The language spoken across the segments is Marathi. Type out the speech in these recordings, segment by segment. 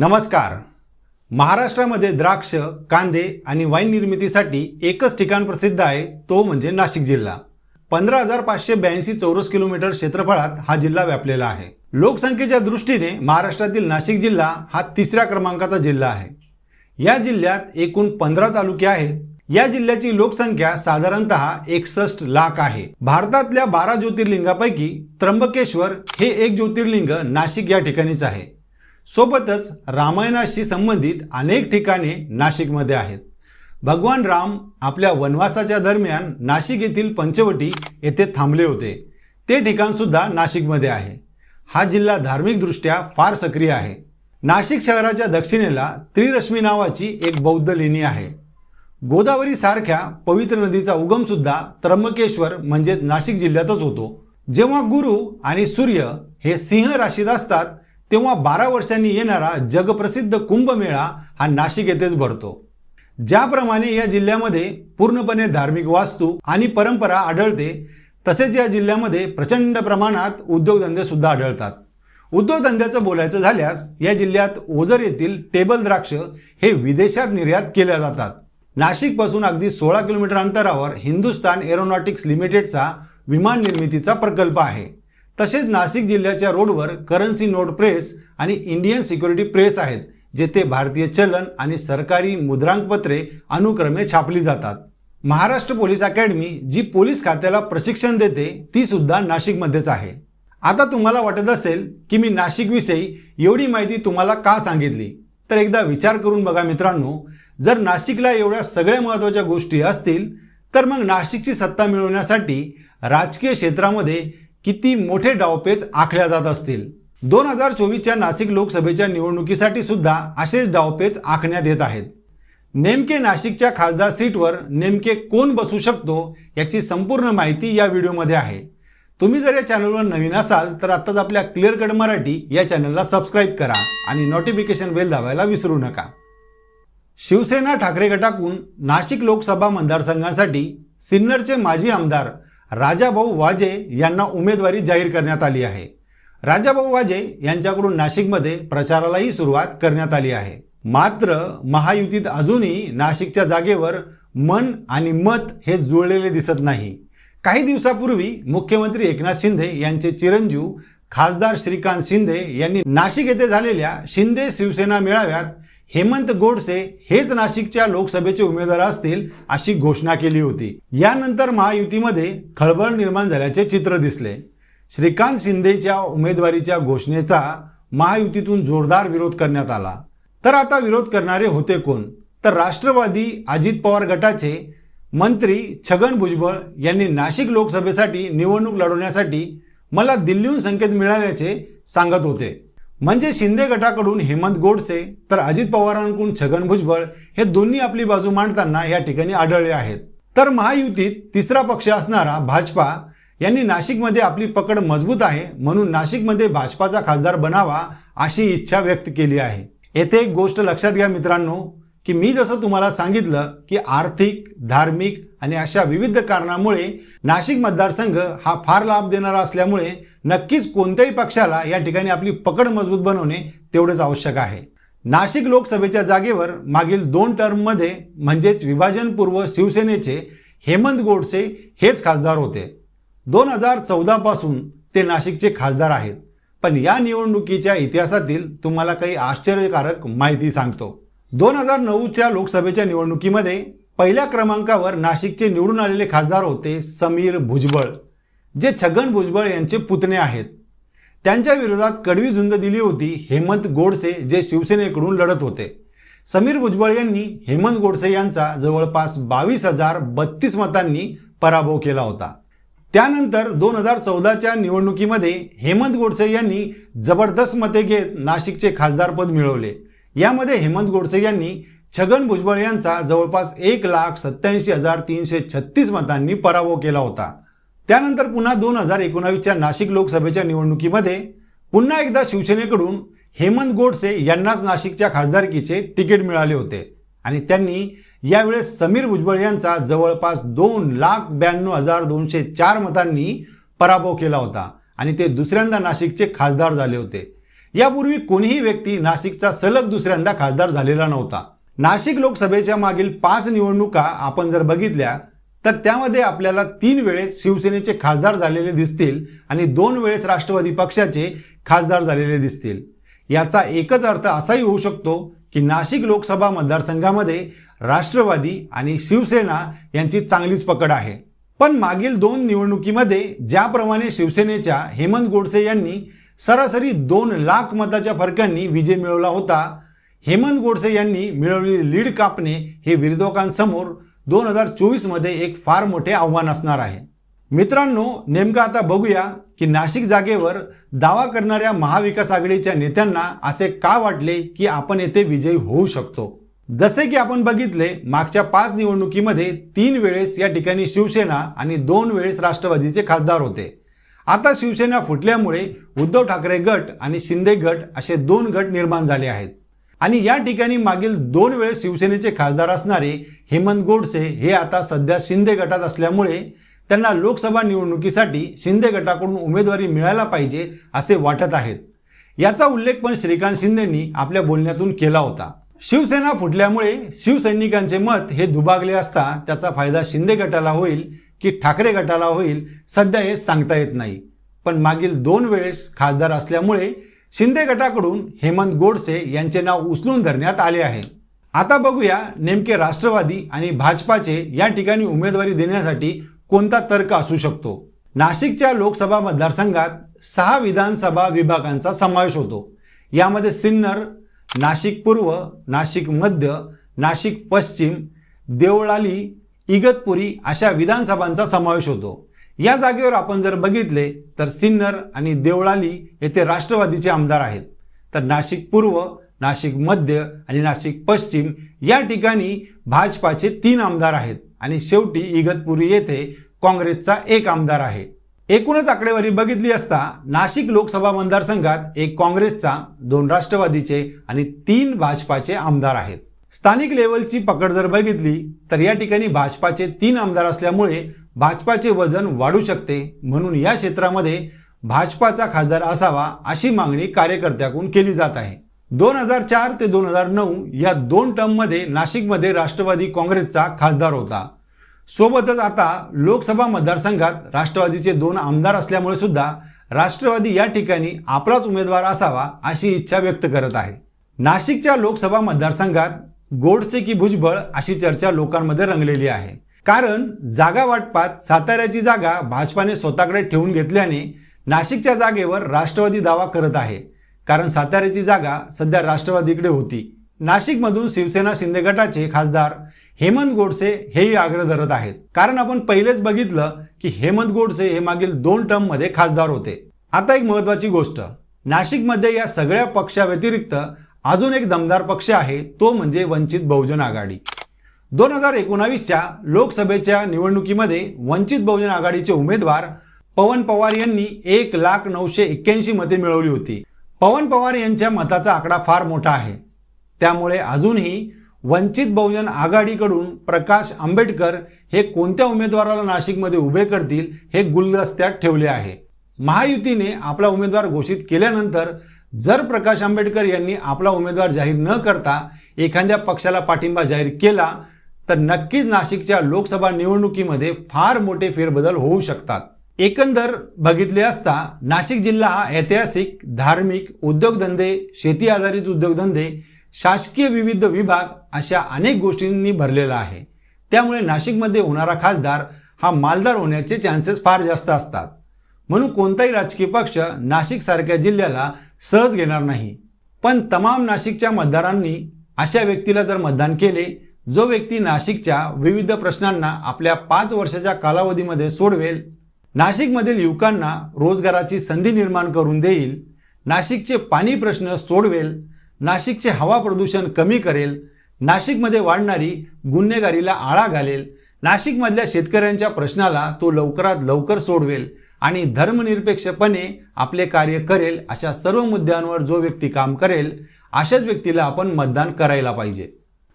नमस्कार. महाराष्ट्रामध्ये द्राक्ष कांदे आणि वाईन निर्मितीसाठी एकच ठिकाण प्रसिद्ध आहे तो म्हणजे नाशिक जिल्हा. पंधरा हजार पाचशे ब्याऐंशी चौरस किलोमीटर क्षेत्रफळात हा जिल्हा व्यापलेला आहे. लोकसंख्येच्या दृष्टीने महाराष्ट्रातील नाशिक जिल्हा हा तिसऱ्या क्रमांकाचा जिल्हा आहे. या जिल्ह्यात एकूण पंधरा तालुके आहेत. या जिल्ह्याची लोकसंख्या साधारणतः एकसष्ट लाख आहे. भारतातल्या बारा ज्योतिर्लिंगापैकी त्र्यंबकेश्वर हे एक ज्योतिर्लिंग नाशिक या ठिकाणीच आहे. सोबतच रामायणाशी संबंधित अनेक ठिकाणे नाशिकमध्ये आहेत. भगवान राम आपल्या वनवासाच्या दरम्यान नाशिक येथील पंचवटी येथे थांबले होते. ते ठिकाणसुद्धा नाशिकमध्ये आहे. हा जिल्हा धार्मिकदृष्ट्या फार सक्रिय आहे. नाशिक शहराच्या दक्षिणेला त्रिरश्मी नावाची एक बौद्ध लेणी आहे. गोदावरी सारख्या पवित्र नदीचा उगमसुद्धा त्र्यंबकेश्वर म्हणजेच नाशिक जिल्ह्यातच होतो. जेव्हा गुरु आणि सूर्य हे सिंह राशीत असतात तेव्हा बारा वर्षांनी येणारा जगप्रसिद्ध कुंभमेळा हा नाशिक येथेच भरतो. ज्याप्रमाणे या जिल्ह्यामध्ये पूर्णपणे धार्मिक वास्तू आणि परंपरा आढळते तसेच या जिल्ह्यामध्ये प्रचंड प्रमाणात उद्योगधंदे सुद्धा आढळतात. उद्योगधंद्याचं बोलायचं झाल्यास या जिल्ह्यात ओझर येथील टेबल द्राक्ष हे विदेशात निर्यात केल्या जातात. नाशिकपासून अगदी सोळा किलोमीटर अंतरावर हिंदुस्तान एरोनॉटिक्स लिमिटेडचा विमान निर्मितीचा प्रकल्प आहे. तसेच नाशिक जिल्ह्याच्या रोडवर करन्सी नोट प्रेस आणि इंडियन सिक्युरिटी प्रेस आहेत जेथे भारतीय चलन आणि सरकारी मुद्रांकपत्रे अनुक्रमे छापली जातात. महाराष्ट्र पोलीस अकॅडमी जी पोलीस खात्याला प्रशिक्षण देते ती सुद्धा नाशिकमध्येच आहे. आता तुम्हाला वाटत असेल की मी नाशिकविषयी एवढी माहिती तुम्हाला का सांगितली? तर एकदा विचार करून बघा मित्रांनो जर नाशिकला एवढ्या सगळ्या महत्त्वाच्या गोष्टी असतील तर मग नाशिकची सत्ता मिळवण्यासाठी राजकीय क्षेत्रामध्ये किती मोठे डावपेच आखल्या जात असतील? दोन हजार चोवीसच्या नाशिक लोकसभेच्या निवडणुकीसाठी सुद्धा असेच डावपेच आखण्यात येत आहेत. नेमके नाशिकच्या खासदार सीटवर नेमके कोण बसू शकतो याची संपूर्ण माहिती या व्हिडिओमध्ये आहे. तुम्ही जर या चॅनलवर नवीन असाल तर आत्ताच आपल्या क्लिअर कट मराठी या चॅनलला सबस्क्राईब करा आणि नोटिफिकेशन बेल दाबायला विसरू नका. शिवसेना ठाकरे गटाकडून नाशिक लोकसभा मतदारसंघासाठी सिन्नरचे माजी आमदार राजाभाऊ वाजे यांना उमेदवारी जाहीर करण्यात आली आहे. राजाभाऊ वाजे यांच्याकडून नाशिकमध्ये प्रचारालाही सुरुवात करण्यात आली आहे. मात्र महायुतीत अजूनही नाशिकच्या जागेवर मन आणि मत हे जुळलेले दिसत नाही. काही दिवसापूर्वी मुख्यमंत्री एकनाथ शिंदे यांचे चिरंजीव खासदार श्रीकांत शिंदे यांनी नाशिक येथे झालेल्या शिंदे शिवसेना मेळाव्यात हेमंत गोडसे हेच नाशिकच्या लोकसभेचे उमेदवार असतील अशी घोषणा केली होती. यानंतर महायुतीमध्ये खळबळ निर्माण झाल्याचे चित्र दिसले. श्रीकांत शिंदेच्या उमेदवारीच्या घोषणेचा महायुतीतून जोरदार विरोध करण्यात आला. तर आता विरोध करणारे होते कोण? तर राष्ट्रवादी अजित पवार गटाचे मंत्री छगन भुजबळ यांनी नाशिक लोकसभेसाठी निवडणूक लढवण्यासाठी मला दिल्लीहून संकेत मिळाल्याचे सांगत होते. म्हणजे शिंदे गटाकडून हेमंत गोडसे तर अजित पवारांकडून छगन भुजबळ हे दोन्ही आपली बाजू मांडताना या ठिकाणी आढळले आहेत. तर महायुतीत तिसरा पक्ष असणारा भाजपा यांनी नाशिकमध्ये आपली पकड मजबूत आहे म्हणून नाशिकमध्ये भाजपाचा खासदार बनावा अशी इच्छा व्यक्त केली आहे. येथे एक गोष्ट लक्षात घ्या मित्रांनो की मी जसं तुम्हाला सांगितलं की आर्थिक धार्मिक आणि अशा विविध कारणामुळे नाशिक मतदारसंघ हा फार लाभ देणारा असल्यामुळे नक्कीच कोणत्याही पक्षाला या ठिकाणी आपली पकड मजबूत बनवणे तेवढेच आवश्यक आहे. नाशिक लोकसभेच्या जागेवर मागील दोन टर्ममध्ये म्हणजेच विभाजनपूर्व शिवसेनेचे हेमंत गोडसे हेच खासदार होते. दोन हजार चौदापासून ते नाशिकचे खासदार आहेत. पण या निवडणुकीच्या इतिहासातील तुम्हाला काही आश्चर्यकारक माहिती सांगतो. दोन हजार नऊच्या लोकसभेच्या निवडणुकीमध्ये पहिल्या क्रमांकावर नाशिकचे निवडून आलेले खासदार होते समीर भुजबळ जे छगन भुजबळ यांचे पुतणे आहेत. त्यांच्या विरोधात कडवी झुंज दिली होती हेमंत गोडसे जे शिवसेनेकडून लढत होते. समीर भुजबळ यांनी हेमंत गोडसे यांचा जवळपास बावीस हजार बत्तीस मतांनी पराभव केला होता. त्यानंतर दोन हजार चौदाच्या निवडणुकीमध्ये हेमंत गोडसे यांनी जबरदस्त मते घेत नाशिकचे खासदारपद मिळवले. यामध्ये हेमंत गोडसे यांनी छगन भुजबळ यांचा जवळपास एक लाख सत्याऐंशी हजार तीनशे छत्तीस मतांनी पराभव केला होता. त्यानंतर पुन्हा दोन हजार एकोणावीसच्या नाशिक लोकसभेच्या निवडणुकीमध्ये पुन्हा एकदा शिवसेनेकडून हेमंत गोडसे यांनाच नाशिकच्या खासदारकीचे तिकीट मिळाले होते. आणि त्यांनी यावेळेस समीर भुजबळ यांचा जवळपास दोन लाख ब्याण्णव हजार दोनशे चार मतांनी पराभव केला होता. आणि ते दुसऱ्यांदा नाशिकचे खासदार झाले होते. यापूर्वी कोणीही व्यक्ती नाशिकचा सलग दुसऱ्यांदा खासदार झालेला नव्हता. नाशिक लोकसभेच्या मागील पाच निवडणुका आपण जर बघितल्या तर त्यामध्ये आपल्याला तीन वेळेस शिवसेनेचे खासदार झालेले दिसतील आणि दोन वेळेस राष्ट्रवादी पक्षाचे खासदार झालेले दिसतील. याचा एकच अर्थ असाही होऊ शकतो की नाशिक लोकसभा मतदारसंघामध्ये राष्ट्रवादी आणि शिवसेना यांची चांगलीच पकड आहे. पण मागील दोन निवडणुकीमध्ये ज्याप्रमाणे शिवसेनेच्या हेमंत गोडसे यांनी सरासरी दोन लाख मताच्या फरकांनी विजय मिळवला होता. हेमंत गोडसे यांनी मिळवलेली लीड कापणे हे विरोधकांसमोर दोन हजार चोवीसमध्ये एक फार मोठे आव्हान असणार आहे. मित्रांनो नेमकं आता बघूया की नाशिक जागेवर दावा करणाऱ्या महाविकास आघाडीच्या नेत्यांना असे का वाटले की आपण येथे विजयी होऊ शकतो? जसे की आपण बघितले मागच्या पाच निवडणुकीमध्ये तीन वेळेस या ठिकाणी शिवसेना आणि दोन वेळेस राष्ट्रवादीचे खासदार होते. आता शिवसेना फुटल्यामुळे उद्धव ठाकरे गट आणि शिंदे गट असे दोन गट निर्माण झाले आहेत. आणि या ठिकाणी मागील दोन वेळेस शिवसेनेचे खासदार असणारे हेमंत गोडसे हे आता सध्या शिंदे गटात असल्यामुळे त्यांना लोकसभा निवडणुकीसाठी शिंदे गटाकडून उमेदवारी मिळायला पाहिजे असे वाटत आहेत. याचा उल्लेख पण श्रीकांत शिंदेंनी आपल्या बोलण्यातून केला होता. शिवसेना फुटल्यामुळे शिवसैनिकांचे मत हे दुबागले असता त्याचा फायदा शिंदे गटाला होईल की ठाकरे गटाला होईल सध्या हे सांगता येत नाही. पण मागील दोन वेळेस खासदार असल्यामुळे शिंदे गटाकडून हेमंत गोडसे यांचे नाव उचलून धरण्यात आले आहे. आता बघूया नेमके राष्ट्रवादी आणि भाजपाचे या ठिकाणी उमेदवारी देण्यासाठी कोणता तर्क असू शकतो. नाशिकच्या लोकसभा मतदारसंघात सहा विधानसभा विभागांचा समावेश होतो. यामध्ये सिन्नर नाशिक पूर्व नाशिक मध्य नाशिक पश्चिम देवळाली इगतपुरी अशा विधानसभांचा समावेश होतो. या जागेवर आपण जर बघितले तर सिन्नर आणि देवळाली येथे राष्ट्रवादीचे आमदार आहेत. तर नाशिक पूर्व नाशिक मध्य आणि नाशिक पश्चिम या ठिकाणी भाजपाचे तीन आमदार आहेत आणि शेवटी इगतपुरी येथे काँग्रेसचा एक आमदार आहे. एकूणच आकडेवारी बघितली असता नाशिक लोकसभा मतदारसंघात एक काँग्रेसचा दोन राष्ट्रवादीचे आणि तीन भाजपाचे आमदार आहेत. स्थानिक लेवलची पकड जर बघितली तर या ठिकाणी भाजपाचे तीन आमदार असल्यामुळे भाजपाचे वजन वाढू शकते म्हणून या क्षेत्रामध्ये भाजपाचा खासदार असावा अशी मागणी कार्यकर्त्याकडून केली जात आहे. दोन हजार चार ते दोन हजार नऊ या दोन टर्ममध्ये नाशिकमध्ये राष्ट्रवादी काँग्रेसचा खासदार होता. सोबतच आता लोकसभा मतदारसंघात राष्ट्रवादीचे दोन आमदार असल्यामुळे सुद्धा राष्ट्रवादी या ठिकाणी आपलाच उमेदवार असावा अशी इच्छा व्यक्त करत आहे. नाशिकच्या लोकसभा मतदारसंघात गोडसे की भुजबळ अशी चर्चा लोकांमध्ये रंगलेली आहे. कारण जागा वाटपात साताऱ्याची जागा भाजपाने स्वतःकडे ठेवून घेतल्याने नाशिकच्या जागेवर राष्ट्रवादी दावा करत आहे. कारण साताऱ्याची जागा सध्या राष्ट्रवादीकडे होती. नाशिकमधून शिवसेना शिंदे गटाचे खासदार हेमंत गोडसे हेही आग्रह धरत आहेत. कारण आपण पहिलेच बघितलं की हेमंत गोडसे हे मागील दोन टर्ममध्ये खासदार होते. आता एक महत्वाची गोष्ट. नाशिकमध्ये या सगळ्या पक्षाव्यतिरिक्त अजून एक दमदार पक्ष आहे तो म्हणजे वंचित बहुजन आघाडी. दोन हजार एकोणावीसच्या लोकसभेच्या निवडणुकीमध्ये वंचित बहुजन आघाडीचे उमेदवार पवन पवार यांनी एक लाख नऊशे एक्क्याऐंशी मते मिळवली होती. पवन पवार यांच्या मताचा आकडा फार मोठा आहे. त्यामुळे अजूनही वंचित बहुजन आघाडीकडून प्रकाश आंबेडकर हे कोणत्या उमेदवाराला नाशिकमध्ये उभे करतील हे गुलदस्त्यात ठेवले आहे. महायुतीने आपला उमेदवार घोषित केल्यानंतर जर प्रकाश आंबेडकर यांनी आपला उमेदवार जाहीर न करता एखाद्या पक्षाला पाठिंबा जाहीर केला तर नक्कीच नाशिकच्या लोकसभा निवडणुकीमध्ये फार मोठे फेरबदल होऊ शकतात. एकंदर बघितले असता नाशिक जिल्हा हा ऐतिहासिक धार्मिक उद्योगधंदे शेती आधारित उद्योगधंदे शासकीय विविध विभाग अशा अनेक गोष्टींनी भरलेला आहे. त्यामुळे नाशिकमध्ये होणारा खासदार हा मालदार होण्याचे चान्सेस फार जास्त असतात. म्हणून कोणताही राजकीय पक्ष नाशिकसारख्या जिल्ह्याला सहज घेणार नाही. पण तमाम नाशिकच्या मतदारांनी अशा व्यक्तीला जर मतदान केले जो व्यक्ती नाशिकच्या विविध प्रश्नांना आपल्या पाच वर्षाच्या कालावधीमध्ये सोडवेल नाशिकमधील युवकांना रोजगाराची संधी निर्माण करून देईल नाशिकचे पाणी प्रश्न सोडवेल नाशिकचे हवा प्रदूषण कमी करेल नाशिकमध्ये वाढणारी गुन्हेगारीला आळा घालेल नाशिकमधल्या शेतकऱ्यांच्या प्रश्नाला तो लवकरात लवकर सोडवेल आणि धर्मनिरपेक्षपणे आपले कार्य करेल अशा सर्व मुद्द्यांवर जो व्यक्ती काम करेल अशाच व्यक्तीला आपण मतदान करायला पाहिजे.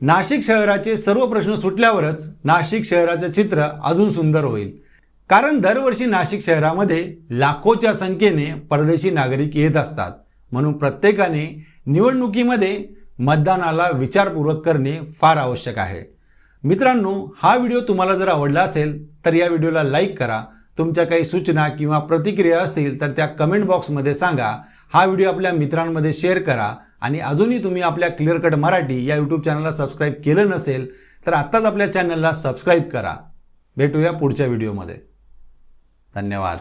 नाशिक शहराचे सर्व प्रश्न सुटल्यावरच नाशिक शहराचं चित्र अजून सुंदर होईल. कारण दरवर्षी नाशिक शहरामध्ये लाखोच्या संख्येने परदेशी नागरिक येत असतात. म्हणून प्रत्येकाने निवडणुकीमध्ये मतदानाला विचारपूर्वक करणे फार आवश्यक आहे. मित्रांनो हा व्हिडिओ तुम्हाला जर आवडला असेल तर या व्हिडिओला लाईक करा तुमच्या काही सूचना किंवा प्रतिक्रिया असतील तर त्या कमेंट बॉक्समध्ये सांगा. हा व्हिडिओ आपल्या मित्रांमध्ये शेअर करा आणि अजूनही तुम्ही आपल्या क्लिअर कट मराठी या यूट्यूब चॅनलला सबस्क्राईब केलं नसेल तर आत्ताच आपल्या चॅनलला सबस्क्राईब करा. भेटूया पुढच्या व्हिडिओमध्ये धन्यवाद.